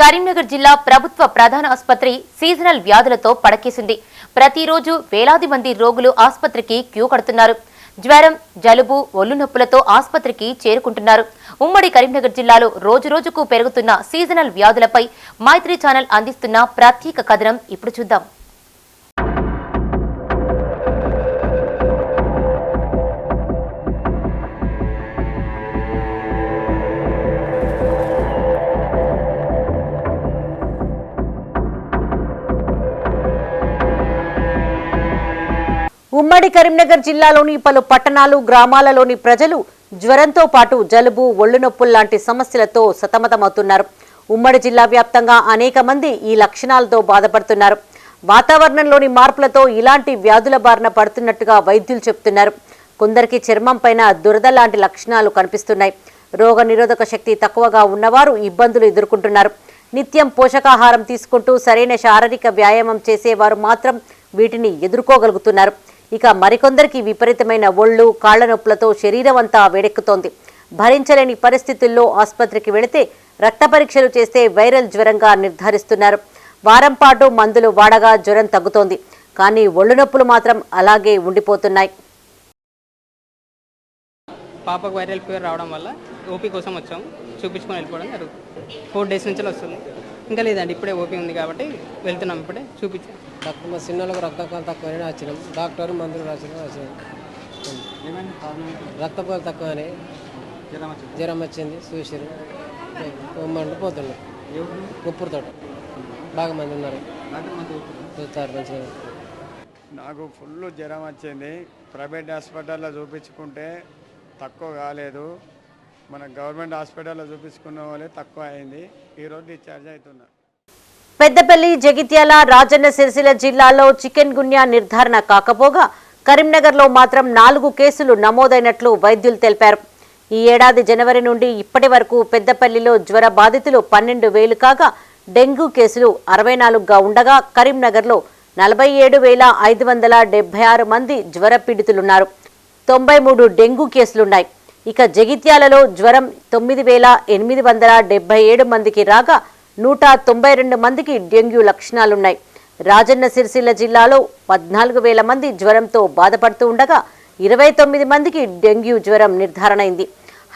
కరీంనగర్ జిల్లా ప్రభుత్వ ప్రధాన ఆసుపత్రి సీజనల్ వ్యాధులతో పడకేసింది. ప్రతిరోజు వేలాది మంది రోగులు ఆసుపత్రికి క్యూ కడుతున్నారు. జ్వరం జలుబు ఒళ్ళు నొప్పులతో ఆసుపత్రికి చేరుకుంటున్నారు. ఉమ్మడి కరీంనగర్ జిల్లాలో రోజురోజుకు పెరుగుతున్న సీజనల్ వ్యాధులపై మైత్రి ఛానల్ అందిస్తున్న ప్రత్యేక కథనం ఇప్పుడు చూద్దాం. ఉమ్మడి కరీంనగర్ జిల్లాలోని పలు పట్టణాలు గ్రామాలలోని ప్రజలు జ్వరంతో పాటు జలుబు ఒళ్ళు నొప్పులు లాంటి సమస్యలతో సతమతమవుతున్నారు. ఉమ్మడి జిల్లా వ్యాప్తంగా అనేక మంది ఈ లక్షణాలతో బాధపడుతున్నారు. వాతావరణంలోని మార్పులతో ఇలాంటి వ్యాధుల బారిన పడుతున్నట్టుగా వైద్యులు చెబుతున్నారు కొందరికి చర్మం పైన దురద లాంటి లక్షణాలు కనిపిస్తున్నాయి. రోగ నిరోధక శక్తి తక్కువగా ఉన్నవారు ఇబ్బందులు ఎదుర్కొంటున్నారు. నిత్యం పోషకాహారం తీసుకుంటూ సరైన శారీరక వ్యాయామం చేసేవారు మాత్రం వీటిని ఎదుర్కోగలుగుతున్నారు. ఇక మరికొందరికి విపరీతమైన ఒళ్ళు కాళ్ళ నొప్పులతో శరీరం అంతా వేడెక్కుతోంది. భరించలేని పరిస్థితుల్లో ఆసుపత్రికి వెళితే రక్త పరీక్షలు చేస్తే వైరల్ జ్వరంగా నిర్ధారిస్తున్నారు. వారం పాటు మందులు వాడగా జ్వరం తగ్గుతోంది. కానీ ఒళ్ళు నొప్పులు మాత్రం అలాగే ఉండిపోతున్నాయి. పాపకు వైరల్ ఫీవర్ రావడం వల్ల ఓపీ కోసం వచ్చాము చూపించుకొని వెళ్ళిపోవడం జరుగుతుంది. ఫోర్ డేస్ నుంచి వస్తుంది. ఇంకా లేదండి ఇప్పుడే ఓపీ ఉంది కాబట్టి వెళ్తున్నాం ఇప్పుడే. చూపించాం తక్కువ మా చిన్నలకు రక్తపోలు తక్కువనే వచ్చినాం డాక్టర్ మందులు రాసిన వచ్చినాం రక్తపోలు తక్కువనే జ్వరం వచ్చింది? చూసారు మండు పోతుండే. ముప్పురు తోట. బాగా మంది ఉన్నారు. చూస్తారు మంచిగా. నాకు ఫుల్ జ్వరం వచ్చింది. ప్రైవేట్ హాస్పిటల్లో చూపించుకుంటే తక్కువ కాలేదు. మన గవర్నమెంట్ హాస్పిటల్లో చూపించుకున్న వాళ్ళే తక్కువ అయింది. ఈరోజు డిశ్చార్జ్ అవుతున్నా. పెద్దపల్లి జగిత్యాల రాజన్న సిరిసిల్ల జిల్లాలో చికెన్ గున్యా నిర్ధారణ కాకపోగా కరీంనగర్లో మాత్రం నాలుగు కేసులు నమోదైనట్లు వైద్యులు తెలిపారు. ఈ ఏడాది జనవరి నుండి ఇప్పటి వరకు పెద్దపల్లిలో జ్వర బాధితులు పన్నెండు వేలు కాగా డెంగ్యూ కేసులు అరవై నాలుగుగా ఉండగా కరీంనగర్లో నలభై ఏడు వేల ఐదు వందల డెబ్బై ఆరు మంది జ్వర పీడితులున్నారు. తొంభై మూడు డెంగ్యూ కేసులున్నాయి. ఇక జగిత్యాలలో జ్వరం తొమ్మిది వేల ఎనిమిది వందల డెబ్బై ఏడు మందికి రాగా నూట తొంభై రెండు మందికి డెంగ్యూ లక్షణాలున్నాయి. రాజన్న సిరిసిల్ల జిల్లాలో పద్నాలుగు వేల మంది జ్వరంతో బాధపడుతూ ఉండగా ఇరవై తొమ్మిది మందికి డెంగ్యూ జ్వరం నిర్ధారణైంది.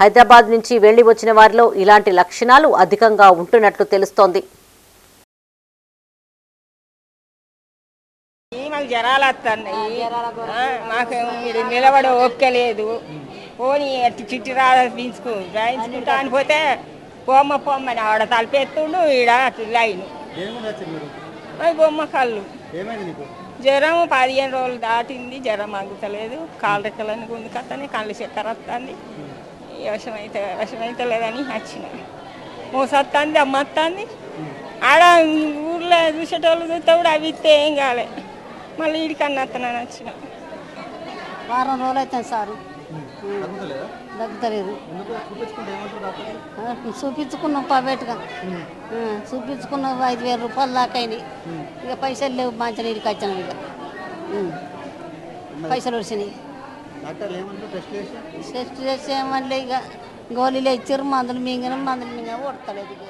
హైదరాబాద్ నుంచి వెళ్ళి వచ్చిన వారిలో ఇలాంటి లక్షణాలు అధికంగా ఉంటున్నట్లు తెలుస్తోంది. మాకు జ్వరాలు వస్తున్నాయి మాకు మీరు నిలబడ ఓపిక లేదు. పోనీ అట్టి చిట్టి రాయించుకుంటా పోతే పోమ్మ పొమ్మని ఆడ తలపెత్తుండు ఈడ లైన్ అవి బొమ్మ కళ్ళు. జ్వరం పదిహేను రోజులు దాటింది జ్వరం ఆగుతలేదు కాలు రెక్కలని గుందుకత్తని కళ్ళు చక్కెర వస్తుంది వశమైతే వశమైతే లేదని వచ్చిన. మోసొస్తుంది అమ్మ వస్తుంది ఆడ ఊర్లో చూసేటోళ్ళు చూస్తే కూడా అవి ఇస్తే ఏం కాలే. మళ్ళీ ఈడికన్నా వస్తున్నాను వచ్చిన. వారం రోజులు అవుతుంది సారు. దగ్గలేదు చూపించుకున్నాం ప్రైవేట్గా. ఆ, చూపించుకున్నాం ఐదు వేల రూపాయలు దాకా అయినాయి. ఇక పైసలు లేవు మంచి నీళ్ళకి వచ్చాను ఇక. పైసలు వచ్చినాయి టెస్ట్ చేసి? ఏమన్నా ఇక. గోళీలు ఇచ్చారు మందులు మింగిన మందులు మింగిన కొడతలేదు ఇక